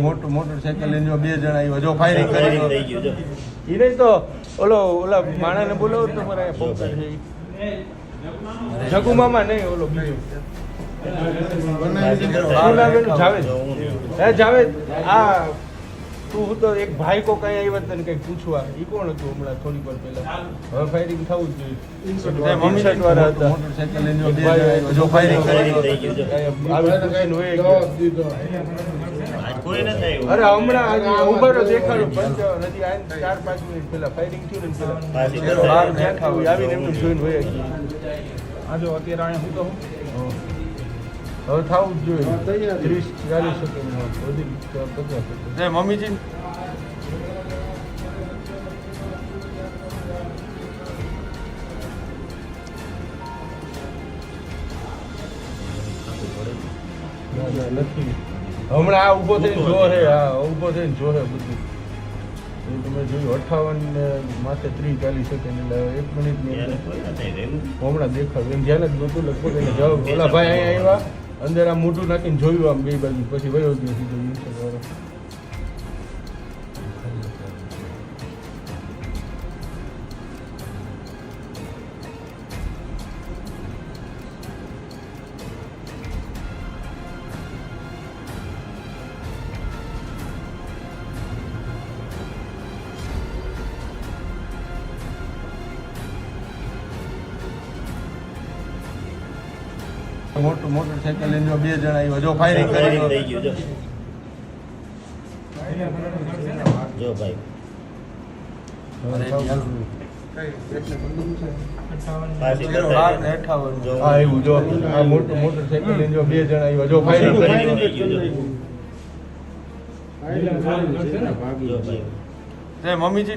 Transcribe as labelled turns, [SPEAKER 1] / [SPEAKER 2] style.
[SPEAKER 1] મોટું મોટરસાઇકલ લઈને જો બે જણા આવ્યા જો ફાયરિંગ કરી
[SPEAKER 2] નહીં તો ઓલો ઓલા માણાને બોલાવો તો મારે પહોંચે છે. જગુ મામા નહીં ઓલો બીજો એનું? જાવેદ. આ તું હું તો એક ભાઈ કો કઈ આવ્યો તને કઈ પૂછવા. ઈ કોણ હતું હમણાં થોડી વાર પહેલા? હવે ફાયરિંગ થવું જ જોઈએ.
[SPEAKER 1] મમ્મી
[SPEAKER 2] વાળા હતા.
[SPEAKER 1] મોટરસાઇકલ લઈને જો ફાયરિંગ કરી તો
[SPEAKER 2] અરે હમણાં ઊભા ઉભારો દેખાડો. પંચાવન હજી આઈને ચાર પાંચ મિનિટ પહેલા ફાયરિંગ થયું ને પેલા
[SPEAKER 3] બહાર
[SPEAKER 2] આવીને એમનું જોઈને
[SPEAKER 4] અત્યારે અહીંયા હું કહું
[SPEAKER 2] હવે થવું જ જોઈએ. ત્રીસ ચાલીસ પચાસ સેકન્ડ.
[SPEAKER 1] એ મમ્મીજી.
[SPEAKER 2] ના, ના, નથી. હમણાં આ ઊભો થઈને જોરે હા ઊભો થઈને જોરે બધું. એ તમે જોયું અઠાવન ને માથે ત્રીસ ચાલીસ સેકન્ડ એટલે એક મિનિટની અંદર. હમણાં દેખાવ એમ ધ્યાન જ નહોતું લગભગ એને જવાબ ઓલા ભાઈ અહીંયા આવ્યા. અંદર આ મોઢું નાખીને જોયું આમ બે બાજુ. પછી વયો ગયો સીધો
[SPEAKER 1] મોટું મોટરસાઇકલ લઈને બે જણા આવ્યો જો ફાયરિંગ કરી
[SPEAKER 3] જો. જો ભાઈ.
[SPEAKER 1] મમ્મીજી